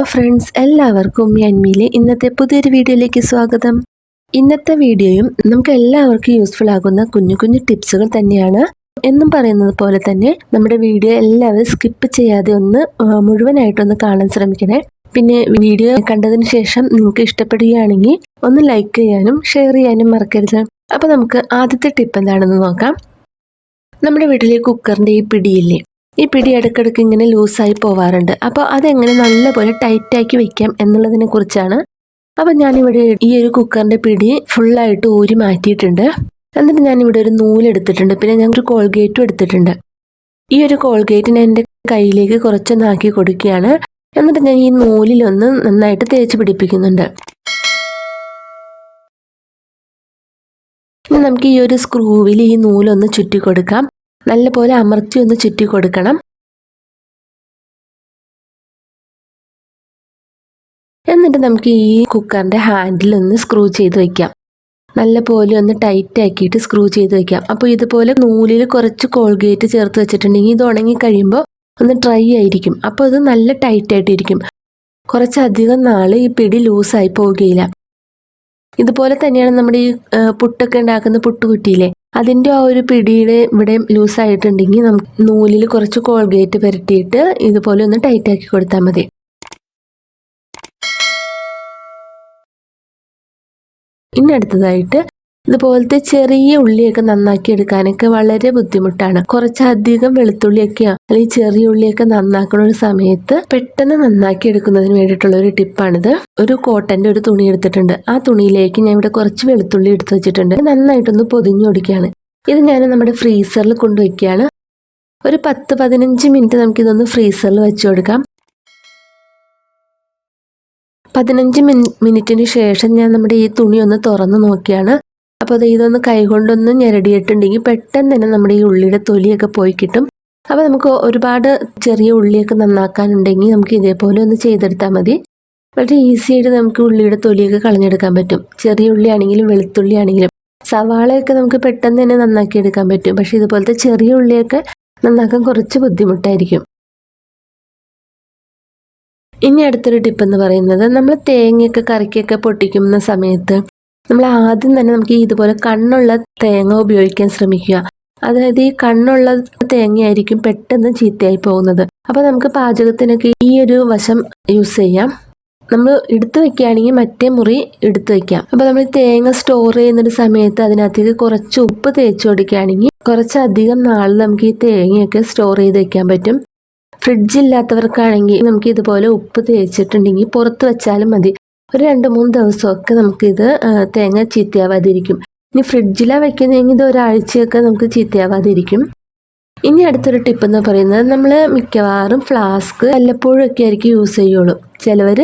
Hello friends എല്ലാവർക്കും മ്യാൻമിയിലെ ഇന്നത്തെ പുതിയൊരു വീഡിയോയിലേക്ക് സ്വാഗതം. ഇന്നത്തെ വീഡിയോയും നമുക്ക് എല്ലാവർക്കും യൂസ്ഫുൾ ആകുന്ന കുഞ്ഞു കുഞ്ഞു ടിപ്സുകൾ തന്നെയാണ്. എന്നും പറയുന്നത് പോലെ തന്നെ നമ്മുടെ വീഡിയോ എല്ലാവരും സ്കിപ്പ് ചെയ്യാതെ ഒന്ന് മുഴുവനായിട്ടൊന്ന് കാണാൻ ശ്രമിക്കണേ. പിന്നെ വീഡിയോ കണ്ടതിന് ശേഷം നിങ്ങൾക്ക് ഇഷ്ടപ്പെടുകയാണെങ്കിൽ ഒന്ന് ലൈക്ക് ചെയ്യാനും ഷെയർ ചെയ്യാനും മറക്കരുത്. അപ്പോൾ നമുക്ക് ആദ്യത്തെ ടിപ്പ് എന്താണെന്ന് നോക്കാം. നമ്മുടെ വീട്ടിലെ കുക്കറിന്റെ ഈ പിടിയില്ലേ ഈ പിടി ഇടയ്ക്കിടയ്ക്ക് ഇങ്ങനെ ലൂസായി പോവാറുണ്ട്. അപ്പോൾ അതെങ്ങനെ നല്ലപോലെ ടൈറ്റാക്കി വയ്ക്കാം എന്നുള്ളതിനെ കുറിച്ചാണ്. അപ്പം ഞാനിവിടെ ഈ ഒരു കുക്കറിന്റെ പിടി ഫുള്ളായിട്ട് ഊരി മാറ്റിയിട്ടുണ്ട്. എന്നിട്ട് ഞാനിവിടെ ഒരു നൂലെടുത്തിട്ടുണ്ട് പിന്നെ ഞാൻ ഒരു കോൾഗേറ്റും എടുത്തിട്ടുണ്ട്. ഈ ഒരു കോൾഗേറ്റ് ഞാൻ എന്റെ കയ്യിലേക്ക് കുറച്ചൊന്നാക്കി കൊടുക്കുകയാണ്. എന്നിട്ട് ഞാൻ ഈ നൂലിലൊന്ന് നന്നായിട്ട് തേച്ച് പിടിപ്പിക്കുന്നുണ്ട്. ഇനി നമുക്ക് ഈ ഒരു സ്ക്രൂവിൽ ഈ നൂലൊന്ന് ചുറ്റി കൊടുക്കാം. നല്ലപോലെ അമർത്തി ഒന്ന് ചുറ്റി കൊടുക്കണം. എന്നിട്ട് നമുക്ക് ഈ കുക്കറിന്റെ ഹാൻഡിൽ ഒന്ന് സ്ക്രൂ ചെയ്ത് വെക്കാം. നല്ലപോലെ ഒന്ന് ടൈറ്റ് ആക്കിയിട്ട് സ്ക്രൂ ചെയ്ത് വെക്കാം. അപ്പോൾ ഇതുപോലെ നൂലിൽ കുറച്ച് കോൾഗേറ്റ് ചേർത്ത് വെച്ചിട്ടുണ്ടെങ്കിൽ ഇത് ഉണങ്ങി കഴിയുമ്പോൾ ഒന്ന് ഡ്രൈ ആയിരിക്കും. അപ്പോൾ ഇത് നല്ല ടൈറ്റ് ആയിട്ടിരിക്കും കുറച്ചധികം നാൾ ഈ പിടി ലൂസായി പോവുകയില്ല. ഇതുപോലെ തന്നെയാണ് നമ്മുടെ ഈ പുട്ടൊക്കെ ഉണ്ടാക്കുന്ന പുട്ടുകുറ്റിയില്ലേ? അതിന്റെ ആ ഒരു പിടിയുടെ ഇവിടെ ലൂസായിട്ടുണ്ടെങ്കിൽ നമുക്ക് നൂലിൽ കുറച്ച് കോൾഗേറ്റ് പുരട്ടിയിട്ട് ഇതുപോലെ ഒന്ന് ടൈറ്റ് ആക്കി കൊടുത്താൽ മതി. ഇനി അടുത്തതായിട്ട് ഇതുപോലത്തെ ചെറിയ ഉള്ളിയൊക്കെ നന്നാക്കി എടുക്കാനൊക്കെ വളരെ ബുദ്ധിമുട്ടാണ്. കുറച്ചധികം വെളുത്തുള്ളിയൊക്കെയോ. അല്ലെങ്കിൽ ചെറിയ ഉള്ളിയൊക്കെ നന്നാക്കുന്ന ഒരു സമയത്ത് പെട്ടെന്ന് നന്നാക്കി എടുക്കുന്നതിന് വേണ്ടിയിട്ടുള്ള ഒരു ടിപ്പാണിത്. ഒരു കോട്ടന്റെ ഒരു തുണി എടുത്തിട്ടുണ്ട്. ആ തുണിയിലേക്ക് ഞാൻ ഇവിടെ കുറച്ച് വെളുത്തുള്ളി എടുത്തു വെച്ചിട്ടുണ്ട്. നന്നായിട്ടൊന്ന് പൊതിഞ്ഞു കൊടുക്കുകയാണ്. ഇത് ഞാൻ നമ്മുടെ ഫ്രീസറിൽ കൊണ്ടുവയ്ക്കുകയാണ്. ഒരു പത്ത് പതിനഞ്ച് മിനിറ്റ് നമുക്കിതൊന്ന് ഫ്രീസറിൽ വെച്ച് കൊടുക്കാം. പതിനഞ്ച് മിനിറ്റിന് ശേഷം ഞാൻ നമ്മുടെ ഈ തുണി ഒന്ന് തുറന്ന് നോക്കിയാണ്. അപ്പോൾ അത് ഇതൊന്ന് കൈകൊണ്ടൊന്ന് ഞെരടിയിട്ടുണ്ടെങ്കിൽ പെട്ടെന്ന് തന്നെ നമ്മുടെ ഈ ഉള്ളിയുടെ തൊലിയൊക്കെ പോയി കിട്ടും. അപ്പോൾ നമുക്ക് ഒരുപാട് ചെറിയ ഉള്ളിയൊക്കെ നന്നാക്കാനുണ്ടെങ്കിൽ നമുക്ക് ഇതേപോലെ ഒന്ന് ചെയ്തെടുത്താൽ മതി. വളരെ ഈസി ആയിട്ട് നമുക്ക് ഉള്ളിയുടെ തൊലിയൊക്കെ കളഞ്ഞെടുക്കാൻ പറ്റും. ചെറിയ ഉള്ളി ആണെങ്കിലും വെളുത്തുള്ളി ആണെങ്കിലും സവാളയൊക്കെ നമുക്ക് പെട്ടെന്ന് തന്നെ നന്നാക്കി എടുക്കാൻ പറ്റും. പക്ഷേ ഇതുപോലത്തെ ചെറിയ ഉള്ളിയൊക്കെ നന്നാക്കാൻ കുറച്ച് ബുദ്ധിമുട്ടായിരിക്കും. ഇനി അടുത്തൊരു ടിപ്പ് എന്ന് പറയുന്നത് നമ്മൾ തേങ്ങയൊക്കെ കറിക്കൊക്കെ പൊട്ടിക്കുന്ന സമയത്ത് നമ്മൾ ആദ്യം തന്നെ നമുക്ക് ഇതുപോലെ കണ്ണുള്ള തേങ്ങ ഉപയോഗിക്കാൻ ശ്രമിക്കുക. അതായത് ഈ കണ്ണുള്ള തേങ്ങയായിരിക്കും പെട്ടെന്ന് ചീത്തയായി പോകുന്നത്. അപ്പോൾ നമുക്ക് പാചകത്തിനൊക്കെ ഈ ഒരു വശം യൂസ് ചെയ്യാം. നമ്മൾ എടുത്തു വെക്കുകയാണെങ്കിൽ മറ്റേ മുറി എടുത്തു വെക്കാം. അപ്പോൾ നമ്മൾ തേങ്ങ സ്റ്റോർ ചെയ്യുന്നൊരു സമയത്ത് അതിനകത്തേക്ക് കുറച്ച് ഉപ്പ് തേച്ച് കൊടുക്കുകയാണെങ്കിൽ കുറച്ചധികം നാൾ നമുക്ക് ഈ തേങ്ങയൊക്കെ സ്റ്റോർ ചെയ്ത് വെക്കാൻ പറ്റും. ഫ്രിഡ്ജ് ഇല്ലാത്തവർക്കാണെങ്കിൽ നമുക്ക് ഇതുപോലെ ഉപ്പ് തേച്ചിട്ടുണ്ടെങ്കിൽ പുറത്ത് വെച്ചാലും മതി. ഒരു രണ്ട് മൂന്ന് ദിവസമൊക്കെ നമുക്കിത് തേങ്ങ ചീത്തയാവാതിരിക്കും. ഇനി ഫ്രിഡ്ജിലാണ് വെക്കുന്നതെങ്കിൽ ഇത് ഒരാഴ്ചയൊക്കെ നമുക്ക് ചീത്തയാവാതിരിക്കും. ഇനി അടുത്തൊരു ടിപ്പ് എന്ന് പറയുന്നത് നമ്മൾ മിക്കവാറും ഫ്ലാസ്ക് വല്ലപ്പോഴും ഒക്കെ ആയിരിക്കും യൂസ് ചെയ്യുള്ളൂ. ചിലവർ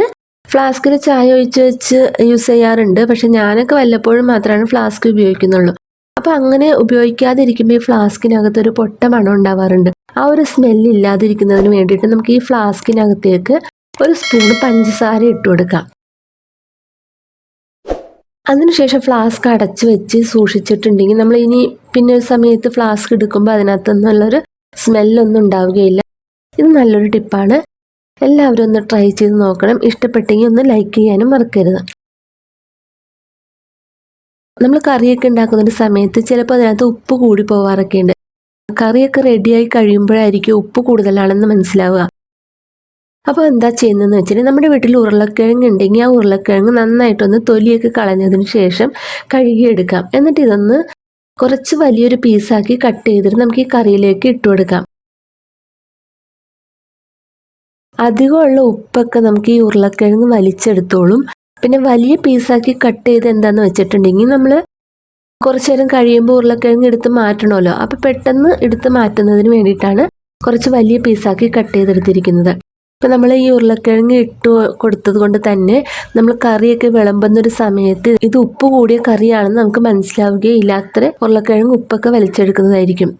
ഫ്ലാസ്കിൽ ചായ ഒഴിച്ച് വെച്ച് യൂസ് ചെയ്യാറുണ്ട്. പക്ഷെ ഞാനൊക്കെ വല്ലപ്പോഴും മാത്രമാണ് ഫ്ലാസ്ക് ഉപയോഗിക്കുന്നുള്ളൂ. അപ്പോൾ അങ്ങനെ ഉപയോഗിക്കാതിരിക്കുമ്പോൾ ഈ ഫ്ലാസ്കിനകത്ത് ഒരു പൊട്ട മണം ഉണ്ടാവാറുണ്ട്. ആ ഒരു സ്മെല്ല് ഇല്ലാതിരിക്കുന്നതിന് വേണ്ടിയിട്ട് നമുക്ക് ഈ ഫ്ലാസ്കിനകത്തേക്ക് ഒരു സ്പൂൺ പഞ്ചസാര ഇട്ട് കൊടുക്കാം. അതിനുശേഷം ഫ്ലാസ്ക് അടച്ച് വെച്ച് സൂക്ഷിച്ചിട്ടുണ്ടെങ്കിൽ നമ്മൾ ഇനി പിന്നെ ഒരു സമയത്ത് ഫ്ലാസ്ക് എടുക്കുമ്പോൾ അതിനകത്തുനിന്നുള്ളൊരു സ്മെല്ലൊന്നും ഉണ്ടാവുകയില്ല. ഇത് നല്ലൊരു ടിപ്പാണ് എല്ലാവരും ഒന്ന് ട്രൈ ചെയ്ത് നോക്കണം. ഇഷ്ടപ്പെട്ടെങ്കിൽ ഒന്ന് ലൈക്ക് ചെയ്യാനും മറക്കരുത്. നമ്മൾ കറിയൊക്കെ ഉണ്ടാക്കുന്ന സമയത്ത് ചിലപ്പോൾ അതിനകത്ത് ഉപ്പ് കൂടി പോവാറൊക്കെ ഉണ്ട് കറിയൊക്കെ റെഡിയായി കഴിയുമ്പോഴായിരിക്കും ഉപ്പ് കൂടുതലാണെന്ന് മനസ്സിലാവുക. അപ്പോൾ എന്താ ചെയ്യുന്നതെന്ന് വെച്ചാൽ നമ്മുടെ വീട്ടിൽ ഉരുളക്കിഴങ്ങ് ഉണ്ടെങ്കിൽ ആ ഉരുളക്കിഴങ്ങ് നന്നായിട്ടൊന്ന് തൊലിയൊക്കെ കളഞ്ഞതിന് ശേഷം കഴുകിയെടുക്കാം. എന്നിട്ട് ഇതൊന്ന് കുറച്ച് വലിയൊരു പീസാക്കി കട്ട് ചെയ്തിട്ട് നമുക്ക് ഈ കറിയിലേക്ക് ഇട്ടു കൊടുക്കാം. അധികമുള്ള ഉപ്പൊക്കെ നമുക്ക് ഈ ഉരുളക്കിഴങ്ങ് വലിച്ചെടുത്തോളും. പിന്നെ വലിയ പീസാക്കി കട്ട് ചെയ്ത് എന്താന്ന് വെച്ചിട്ടുണ്ടെങ്കിൽ നമ്മൾ കുറച്ചു നേരം കഴിയുമ്പോൾ ഉരുളക്കിഴങ്ങ് എടുത്ത് മാറ്റണമല്ലോ. അപ്പോൾ പെട്ടെന്ന് എടുത്ത് മാറ്റുന്നതിന് വേണ്ടിയിട്ടാണ് കുറച്ച് വലിയ പീസാക്കി കട്ട് ചെയ്തെടുത്തിരിക്കുന്നത്. ഇപ്പം നമ്മൾ ഈ ഉരുളക്കിഴങ്ങ് ഇട്ട് കൊടുത്തത് കൊണ്ട് തന്നെ നമ്മൾ കറിയൊക്കെ വിളമ്പുന്ന ഒരു സമയത്ത് ഇത് ഉപ്പ് കൂടിയ കറിയാണെന്ന് നമുക്ക് മനസ്സിലാവുകയില്ല. അത്ര ഉരുളക്കിഴങ്ങ് ഉപ്പൊക്കെ വലിച്ചെടുക്കുന്നതായിരിക്കും.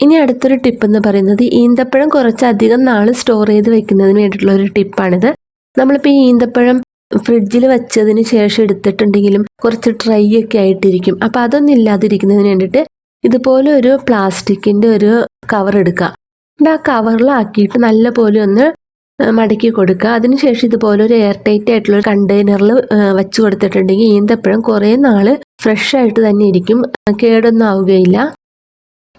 ഇനി അടുത്തൊരു ടിപ്പ് എന്ന് പറയുന്നത് ഈന്തപ്പഴം കുറച്ചധികം നാൾ സ്റ്റോർ ചെയ്ത് വെക്കുന്നതിന് വേണ്ടിയിട്ടുള്ള ഒരു ടിപ്പാണിത്. നമ്മളിപ്പോൾ ഈ ഈന്തപ്പഴം ഫ്രിഡ്ജിൽ വെച്ചതിന് ശേഷം എടുത്തിട്ടുണ്ടെങ്കിലും കുറച്ച് ഡ്രൈ ഒക്കെ ആയിട്ടിരിക്കും. അപ്പോൾ അതൊന്നും ഇല്ലാതിരിക്കുന്നതിന് വേണ്ടിയിട്ട് ഇതുപോലെ ഒരു പ്ലാസ്റ്റിക്കിന്റെ ഒരു കവർ എടുക്കുക ആ കവറിലാക്കിയിട്ട് നല്ല പോലെ ഒന്ന് മടക്കി കൊടുക്കുക. അതിനുശേഷം ഇതുപോലെ ഒരു എയർ ടൈറ്റ് ആയിട്ടുള്ള ഒരു കണ്ടെയ്നറിൽ വെച്ച് കൊടുത്തിട്ടുണ്ടെങ്കിൽ ഈന്തപ്പഴം കുറേ നാൾ ഫ്രഷ് ആയിട്ട് തന്നെ ഇരിക്കും. കേടൊന്നും ആവുകയില്ല.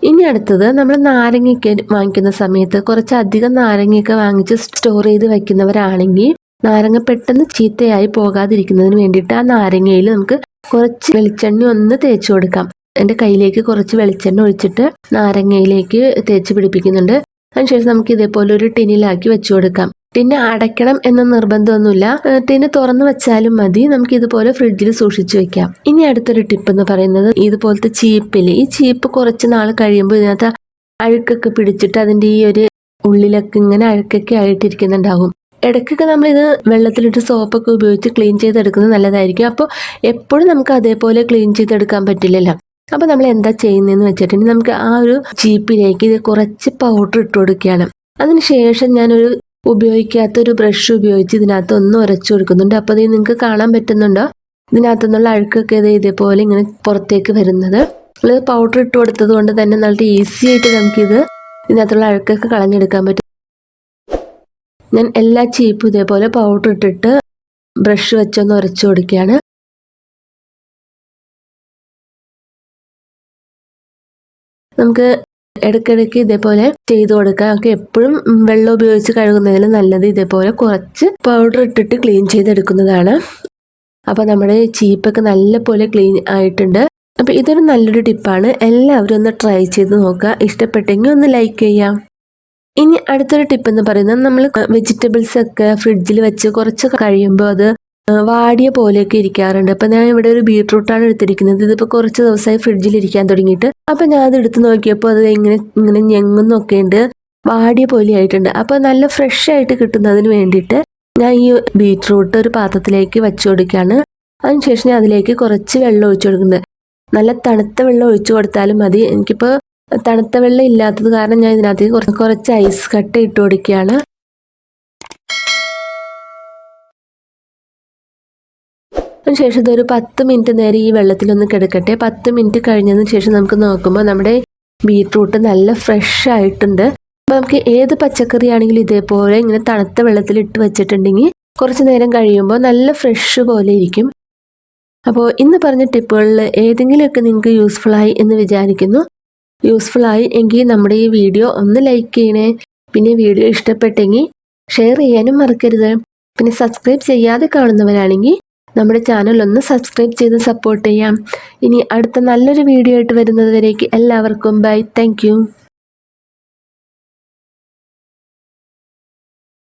ഇനി അടുത്തത് നമ്മൾ നാരങ്ങയ്ക്ക് വാങ്ങിക്കുന്ന സമയത്ത് കുറച്ചധികം നാരങ്ങയൊക്കെ വാങ്ങിച്ച് സ്റ്റോർ ചെയ്ത് വെക്കുന്നവരാണെങ്കിൽ നാരങ്ങ പെട്ടെന്ന് ചീത്തയായി പോകാതിരിക്കുന്നതിന് വേണ്ടിയിട്ട് ആ നാരങ്ങയിൽ നമുക്ക് കുറച്ച് വെളിച്ചെണ്ണ ഒന്ന് തേച്ച് കൊടുക്കാം. എന്റെ കയ്യിലേക്ക് കുറച്ച് വെളിച്ചെണ്ണ ഒഴിച്ചിട്ട് നാരങ്ങയിലേക്ക് തേച്ച് പിടിപ്പിക്കുന്നുണ്ട്. അതിനുശേഷം നമുക്ക് ഇതേപോലെ ഒരു ടിന്നിലാക്കി വെച്ചു കൊടുക്കാം. ടിന്ന് അടയ്ക്കണം എന്ന നിർബന്ധമൊന്നുമില്ല. ടിന്ന് തുറന്നു വെച്ചാലും മതി. നമുക്ക് ഇതുപോലെ ഫ്രിഡ്ജിൽ സൂക്ഷിച്ചു വെക്കാം. ഇനി അടുത്തൊരു ടിപ്പ് എന്ന് പറയുന്നത് ഇതുപോലത്തെ ചീപ്പിൽ ഈ ചീപ്പ് കുറച്ച് നാൾ കഴിയുമ്പോൾ ഇതിനകത്ത് അഴുക്കൊക്കെ പിടിച്ചിട്ട് അതിന്റെ ഈ ഒരു ഉള്ളിലൊക്കെ ഇങ്ങനെ അഴുക്കൊക്കെ ആയിട്ടിരിക്കുന്നുണ്ടാകും ഇടയ്ക്കൊക്കെ നമ്മളിത് വെള്ളത്തിലിട്ട് സോപ്പൊക്കെ ഉപയോഗിച്ച് ക്ലീൻ ചെയ്തെടുക്കുന്നത് നല്ലതായിരിക്കും. അപ്പോൾ എപ്പോഴും നമുക്ക് അതേപോലെ ക്ലീൻ ചെയ്തെടുക്കാൻ പറ്റില്ലല്ലോ. അപ്പോൾ നമ്മൾ എന്താ ചെയ്യുന്നതെന്ന് വെച്ചിട്ടുണ്ടെങ്കിൽ നമുക്ക് ആ ഒരു ചീപ്പിലേക്ക് ഇത് കുറച്ച് പൗഡർ ഇട്ട് കൊടുക്കുകയാണ്. അതിനുശേഷം ഞാനൊരു ഉപയോഗിക്കാത്ത ഒരു ബ്രഷ് ഉപയോഗിച്ച് ഇതിനകത്ത് ഒന്ന് ഉരച്ചു കൊടുക്കുന്നുണ്ട്. അപ്പോൾ ഇത് നിങ്ങൾക്ക് കാണാൻ പറ്റുന്നുണ്ടോ? ഇതിനകത്തു നിന്നുള്ള അഴുക്കൊക്കെ ഇത് ഇതേപോലെ ഇങ്ങനെ പുറത്തേക്ക് വരുന്നത്. നമ്മൾ പൗഡർ ഇട്ട് കൊടുത്തത് കൊണ്ട് തന്നെ നല്ല ഈസി ആയിട്ട് നമുക്കിത് ഇതിനകത്തുള്ള അഴുക്കൊക്കെ കളഞ്ഞെടുക്കാൻ പറ്റും. ഞാൻ എല്ലാ ചീപ്പും ഇതേപോലെ പൗഡർ ഇട്ടിട്ട് ബ്രഷ് വെച്ചൊന്ന് ഉരച്ചു കൊടുക്കുകയാണ്. നമുക്ക് ഇടയ്ക്കിടയ്ക്ക് ഇതേപോലെ ചെയ്തു കൊടുക്കാം. ഒക്കെ എപ്പോഴും വെള്ളം ഉപയോഗിച്ച് കഴുകുന്നതിൽ നല്ലത് ഇതേപോലെ കുറച്ച് പൗഡർ ഇട്ടിട്ട് ക്ലീൻ ചെയ്തെടുക്കുന്നതാണ്. അപ്പോൾ നമ്മുടെ ചീപ്പൊക്കെ നല്ല പോലെ ക്ലീൻ ആയിട്ടുണ്ട്. അപ്പോൾ ഇതൊരു നല്ലൊരു ടിപ്പാണ് എല്ലാവരും ഒന്ന് ട്രൈ ചെയ്ത് നോക്കുക. ഇഷ്ടപ്പെട്ടെങ്കിൽ ഒന്ന് ലൈക്ക് ചെയ്യാം ഇനി അടുത്തൊരു ടിപ്പ് എന്ന് പറയുന്നത് നമ്മൾ വെജിറ്റബിൾസ് ഒക്കെ ഫ്രിഡ്ജിൽ വെച്ച് കുറച്ച് കഴിയുമ്പോൾ അത് വാടിയ പോലെയൊക്കെ ഇരിക്കാറുണ്ട്. അപ്പം ഞാൻ ഇവിടെ ഒരു ബീട്രൂട്ടാണ് എടുത്തിരിക്കുന്നത്. ഇതിപ്പോൾ കുറച്ച് ദിവസമായി ഫ്രിഡ്ജിൽ ഇരിക്കാൻ തുടങ്ങിയിട്ട്. അപ്പം ഞാൻ അത് എടുത്ത് നോക്കിയപ്പോൾ അത് ഇങ്ങനെ ഇങ്ങനെ ഞെങ്ങുന്നൊക്കെ ഉണ്ട്. വാടിയ പോലെ ആയിട്ടുണ്ട്. അപ്പോൾ നല്ല ഫ്രഷ് ആയിട്ട് കിട്ടുന്നതിന് വേണ്ടിയിട്ട് ഞാൻ ഈ ബീട്രൂട്ട് ഒരു പാത്രത്തിലേക്ക് വെച്ചു കൊടുക്കുകയാണ്. അതിനുശേഷം ഞാൻ അതിലേക്ക് കുറച്ച് വെള്ളം ഒഴിച്ചു കൊടുക്കുന്നത് നല്ല തണുത്ത വെള്ളം ഒഴിച്ചു കൊടുത്താലും മതി. എനിക്കിപ്പോൾ തണുത്ത വെള്ളം ഇല്ലാത്തത് കാരണം ഞാൻ ഇതിനകത്തേക്ക് കുറച്ച് കുറച്ച് ഐസ് കട്ട ഇട്ട് കൊടുക്കുകയാണ്. അതിനുശേഷം ഇതൊരു പത്ത് മിനിറ്റ് നേരം ഈ വെള്ളത്തിലൊന്ന് കിടക്കട്ടെ. പത്ത് മിനിറ്റ് കഴിഞ്ഞതിന് ശേഷം നമുക്ക് നോക്കുമ്പോൾ നമ്മുടെ ബീട്രൂട്ട് നല്ല ഫ്രഷ് ആയിട്ടുണ്ട്. അപ്പോൾ നമുക്ക് ഏത് പച്ചക്കറി ആണെങ്കിലും ഇതേപോലെ ഇങ്ങനെ തണുത്ത വെള്ളത്തിൽ ഇട്ട് വെച്ചിട്ടുണ്ടെങ്കിൽ കുറച്ച് നേരം കഴിയുമ്പോൾ നല്ല ഫ്രഷ് പോലെ ഇരിക്കും. അപ്പോൾ ഇന്ന് പറഞ്ഞ ടിപ്പുകളിൽ ഏതെങ്കിലുമൊക്കെ നിങ്ങൾക്ക് യൂസ്ഫുൾ ആയി എന്ന് വിചാരിക്കുന്നു. യൂസ്ഫുൾ ആയി എങ്കിൽ നമ്മുടെ ഈ വീഡിയോ ഒന്ന് ലൈക്ക് ചെയ്യണേ. പിന്നെ വീഡിയോ ഇഷ്ടപ്പെട്ടെങ്കിൽ ഷെയർ ചെയ്യാനും മറക്കരുത്. പിന്നെ സബ്സ്ക്രൈബ് ചെയ്യാതെ കാണുന്നവരാണെങ്കിൽ നമ്മുടെ ചാനൽ ഒന്ന് സബ്സ്ക്രൈബ് ചെയ്ത് സപ്പോർട്ട് ചെയ്യാം. ഇനി അടുത്ത നല്ലൊരു വീഡിയോ ആയിട്ട് വരുന്നതുവരേക്ക് എല്ലാവർക്കും ബൈ താങ്ക്